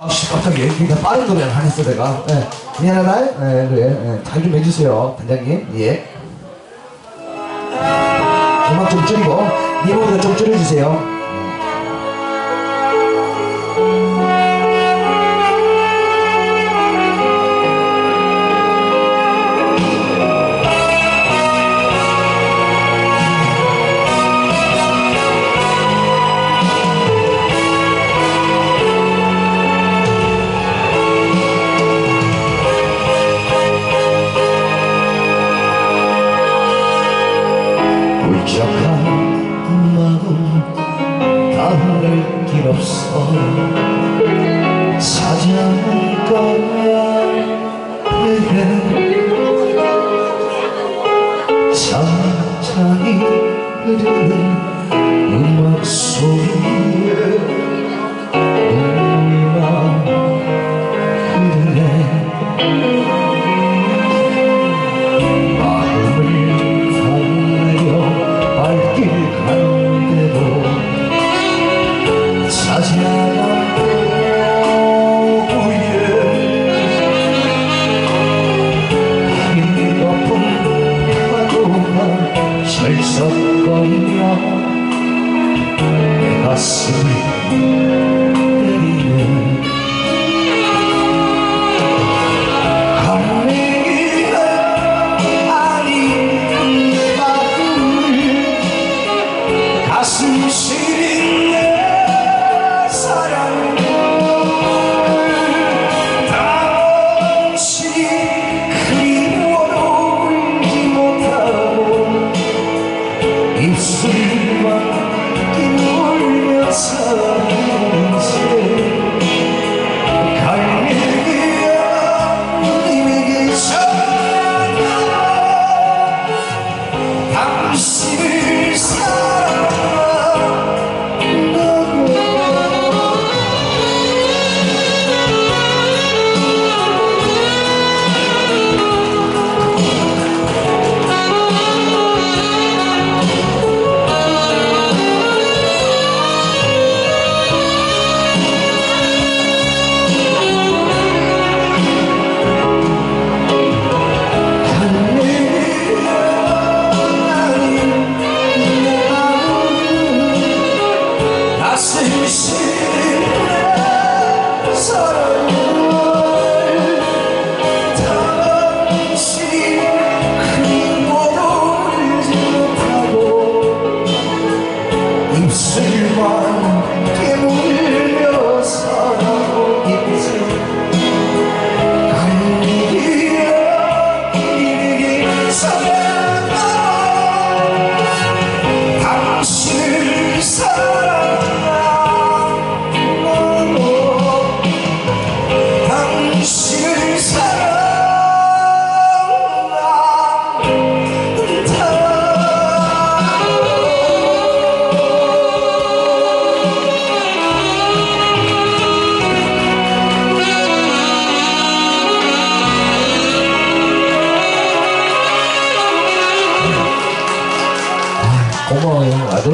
아씨 깜짝이야 그냥 빠른 노래를 안 했어 내가. 예. 미안하다 예, 그래. 예. 잘좀 해주세요 단장님. 예. 음악 좀 줄이고 니모보다 좀 줄여주세요 울적한 마음 다할 길 없어. 찾아가야 해 천천히 흐르 입술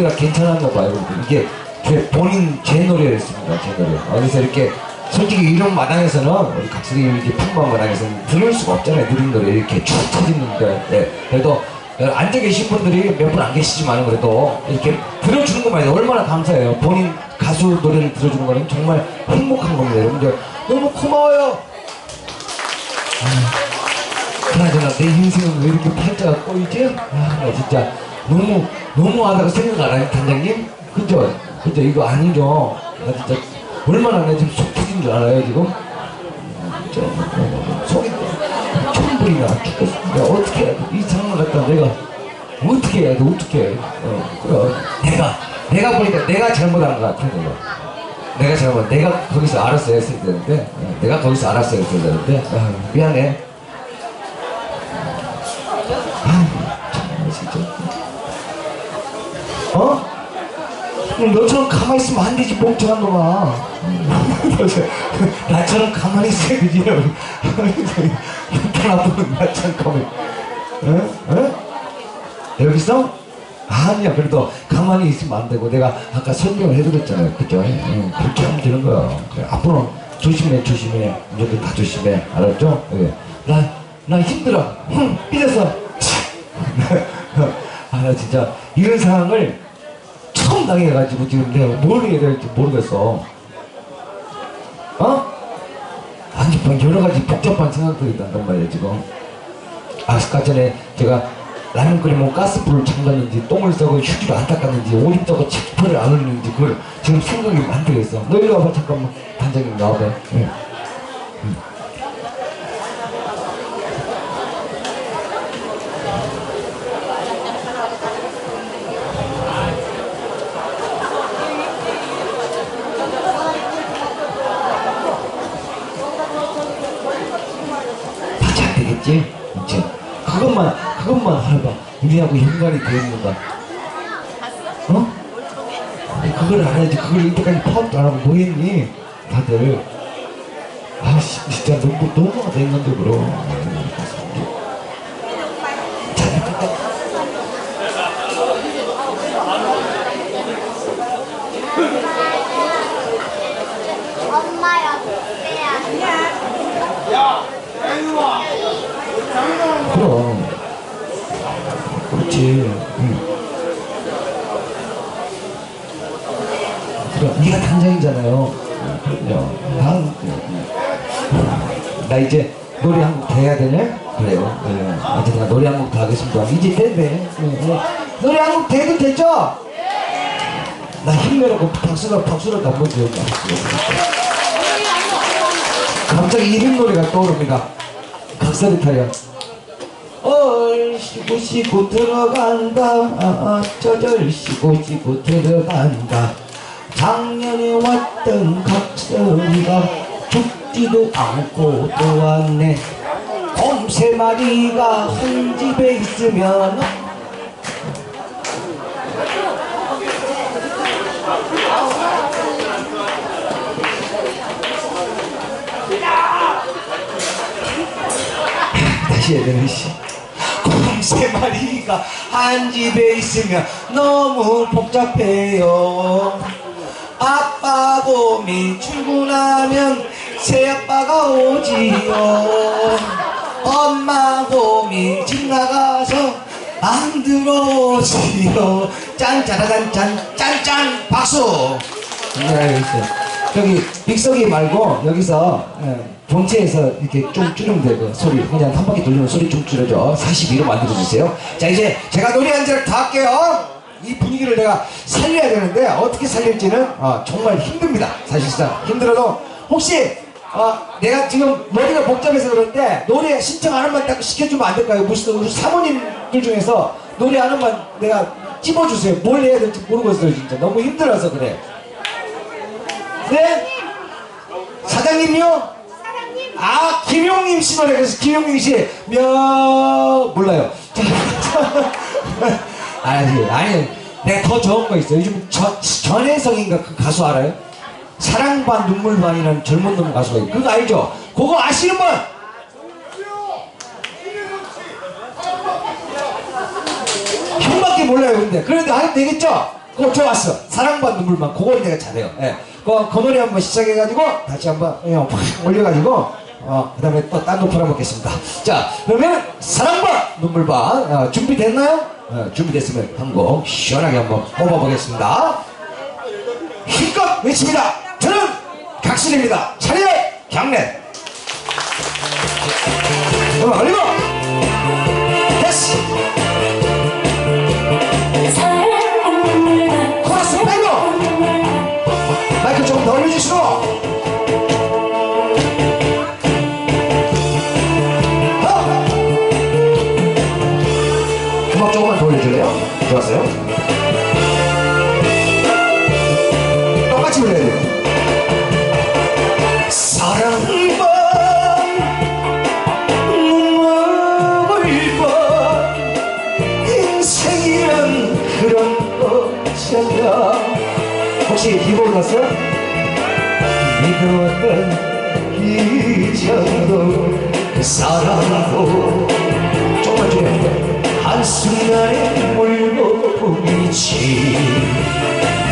노래가 괜찮았나 봐요. 이게 제 본인 제 노래였습니다. 제 노래. 아, 그래서 이렇게 솔직히 이런 마당에서는 우리 각설이 이렇게 풍부한 마당에서는 들을 수가 없잖아요. 느린 노래 이렇게 쭉 터지는데. 네. 그래도 앉아 계신 분들이 몇 분 안 계시지만 그래도 이렇게 들어주는 것만 해도 얼마나 감사해요. 본인 가수 노래를 들어주는 거는 정말 행복한 겁니다. 여러분들 너무 고마워요. 아, 그나저나 내 인생은 왜 이렇게 팔자가 꼬이지? 아, 나 진짜 너무 너무하다고 생각 안 해요, 단장님? 그죠? 그죠? 이거 아니죠? 나 진짜 얼마나 내 지금 속 터진 줄 알아요, 지금? 어, 속이 천불이 나 죽겠어. 어떻게 해야 돼? 이 상황 갖다 내가 어떻게 해야 돼? 어떻게 해? 어, 그래. 내가 내가 보니까 내가 잘못한 것 같아, 내가. 내가 잘못, 내가 거기서 알았어야 했을 되는데, 어, 내가 거기서 알았어야 했을 되는데, 아, 미안해. 어? 너처럼 가만히 있으면 안 되지, 멍청한 놈아. 나처럼 가만히 있어야 되지. 나처럼 가만히. 어? 어? 여기서? 아니야, 그래도 가만히 있으면 안 되고, 내가 아까 설명을 해드렸잖아요. 그죠? 응, 그렇게 하면 되는 거야. 그래, 앞으로 조심해 조심해 너도 다 조심해 알았죠? 예. 나, 나 힘들어 흥 삐졌어 아나 진짜 이런 상황을 처음 당해가지고 지금 내가 뭘 해야 될지 모르겠어. 어? 아니 뭐 여러 가지 복잡한 생각들이 난단 말이야 지금. 아까 전에 제가 라면 끓이면 가스불을 잠갔는지 똥을 싸고 휴지를 안 닦았는지 오줌 싸고 치퍼를 안 흘리는지 그걸 지금 생각이 많되겠어. 너 일로 와봐 잠깐만. 단장님 나와봐. 응. 그것만 알아봐 우리하고 연관이 되었는가 어? 아니, 그걸 알아야지. 그걸 이때까지 파악도 안 하고 뭐 했니? 다들. 아 씨 진짜 너무 인간적으로. 엄마 옆에야. 그럼 그렇지 응. 그럼 네가 단장이잖아요 그럼요 난, 나 이제 노래 한곡더 해야 되냐? 그래요 네. 어쨌든 노래 한곡더 하겠습니다 이제 됐네 응, 응. 노래 한 곡 돼도 되죠? 나 힘내라고 박수가 박수를 한번 줘요 갑자기 이름 노래가 떠오릅니다 각설이 타요 얼씨고 쉬고 들어간다. 아, 저절 쉬고 쉬고 들어간다. 작년에 왔던 각설이가 죽지도 않고 또 왔네. 곰세 마리가 한 집에 있으면 다시 해야 되는 씨. 곰세 마리가 한 집에 있으면 너무 복잡해요. 아빠 곰이 출근하면 새 아빠가 오지요. 엄마 곰이 집 나가서 안 들어오지요. 짠짜라짠 짠 짠짠 박수. 네 알겠어요. 저기 빅서기 말고 여기서 예, 본체에서 이렇게 좀 줄이면 소리 그냥 한 바퀴 돌리면 소리 좀 줄여줘 42로 만들어주세요. 자 이제 제가 노래 한잔더 할게요. 이 분위기를 내가 살려야 되는데 어떻게 살릴지는 어, 정말 힘듭니다. 사실상 힘들어도. 혹시 어, 내가 지금 머리가 복잡해서 그런데 노래 신청 하나만 딱 시켜주면 안 될까요? 무슨 우리 사모님들 중에서 노래 하나만 내가 찝어주세요. 뭘 해야 될지 모르겠어요 진짜. 너무 힘들어서 그래. 네? 사장님요? 아 김용림 씨 노래 그래서 김용림 씨몇 몰라요. 자, 아니 아니 내가 더 좋은 거 있어. 요즘 저, 전혜성인가 그 가수 알아요? 사랑 반 눈물 반이라는 젊은 놈 가수가 있어. 그거 알죠? 그거 아시는 분? 형밖에 몰라요 근데 그래도 하면 되겠죠? 그거 좋았어 사랑 반 눈물 반 그걸 내가 잘해요 예. 그, 그 노래 한번 시작해가지고 다시 한번 예, 확 올려가지고 어, 그 다음에 또 딴거 풀어먹겠습니다. 자 그러면 사랑 반 눈물 반 어, 준비됐나요? 어, 준비됐으면 한 곡 시원하게 한번 뽑아보겠습니다. 힘껏 외칩니다. 저는 각실입니다. 차례 경례. 그럼 올리고 음악 조금만 더 올려줄래요? 좋았어요? 똑같이 불러야 돼요 사랑반 눈물 반 인생이란 그런 거잖아 혹시 이거 몰랐어요? 믿어왔던 이정도 그 사랑도 정말 중요해 한순간에 물고기지 끝까지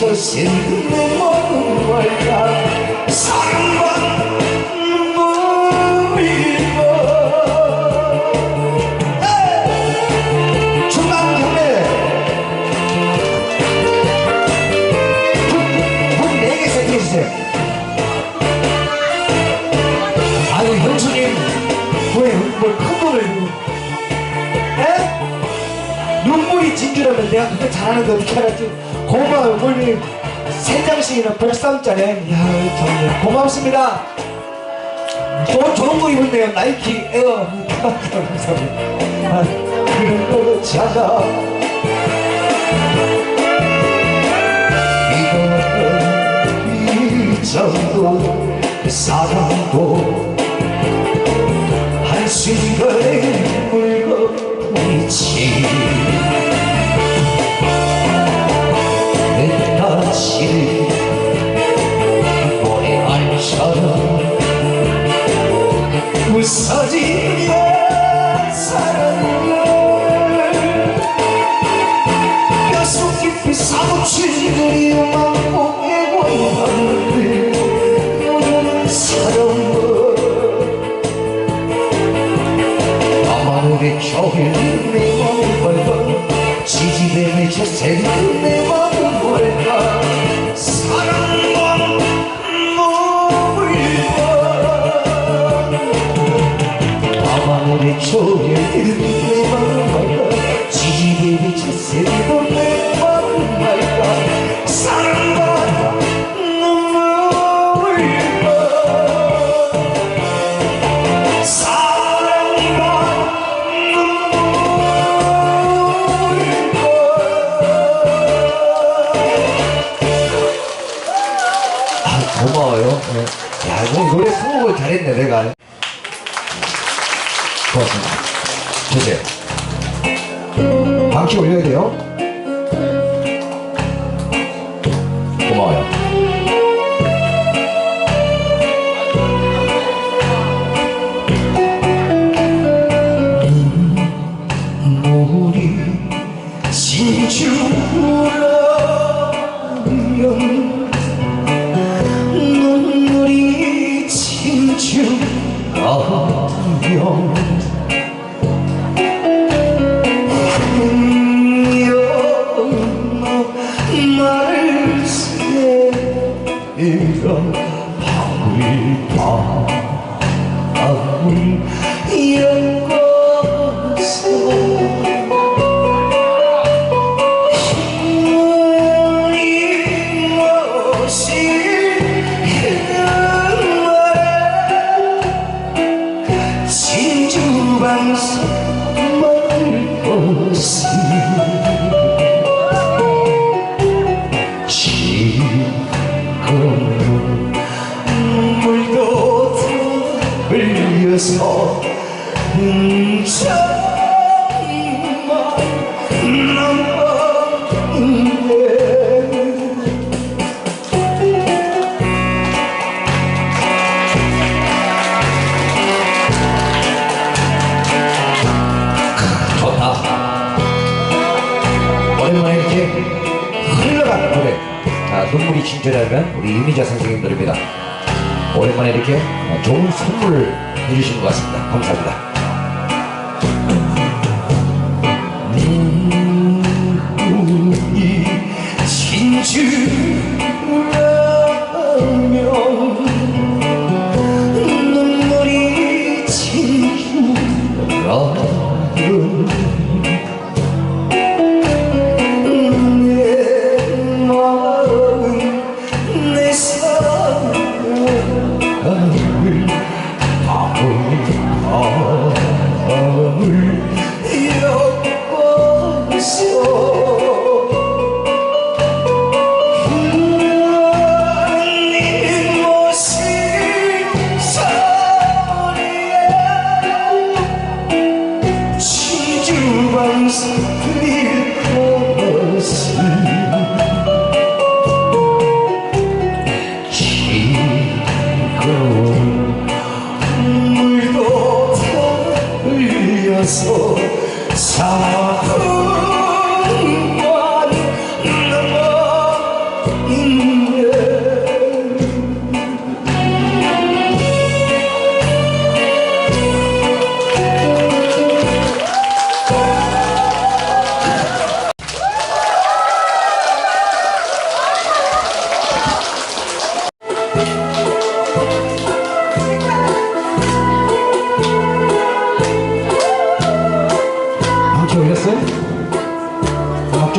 저 슬픔에 먹은 거야 사랑과 3,000원짜리 이야 정말 고맙습니다. 저, 저런 거 입었네요. 나이키 에어. 감사합니다. 찾아. 이거는 잊어도 사랑도 부서지는 사랑을 가슴 깊이 사무치는 이만 보게 보이는 사랑을 아마 우리 겨울 올려야 돼요 고마워요 눈물이 진주 눈물이 친절하면 우리 이미자 선생님들입니다. 오랜만에 이렇게 좋은 선물을 해주신 것 같습니다. 감사합니다.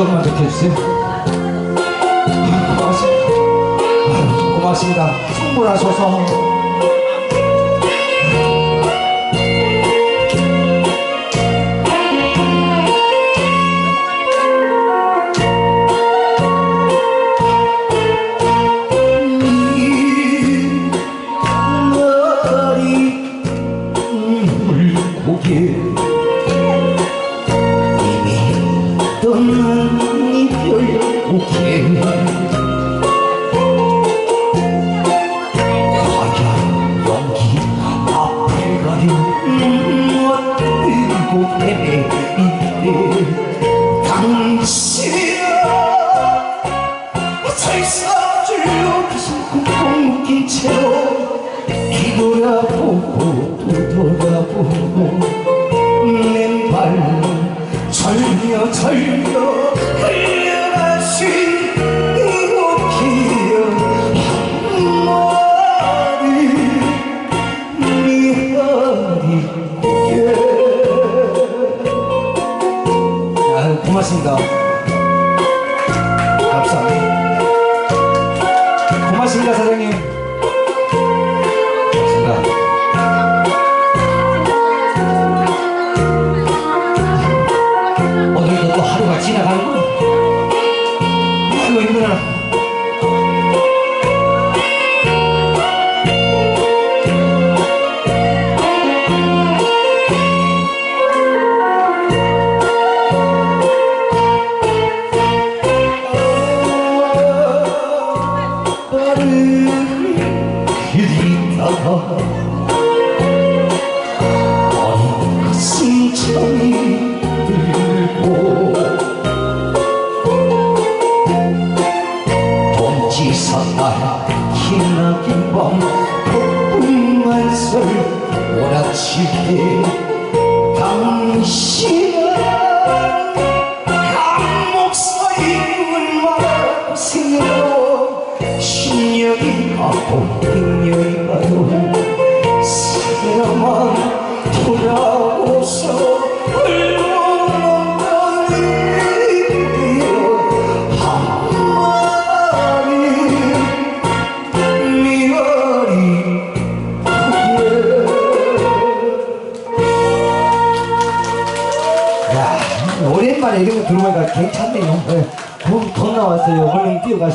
조금만 좋게 해주세요 아, 고맙습니다. 아, 고맙습니다. 충분하셔서 오랜만에 이런 거 들어보니까 괜찮네요. 네. 돈 나왔어요. 얼른 뛰어가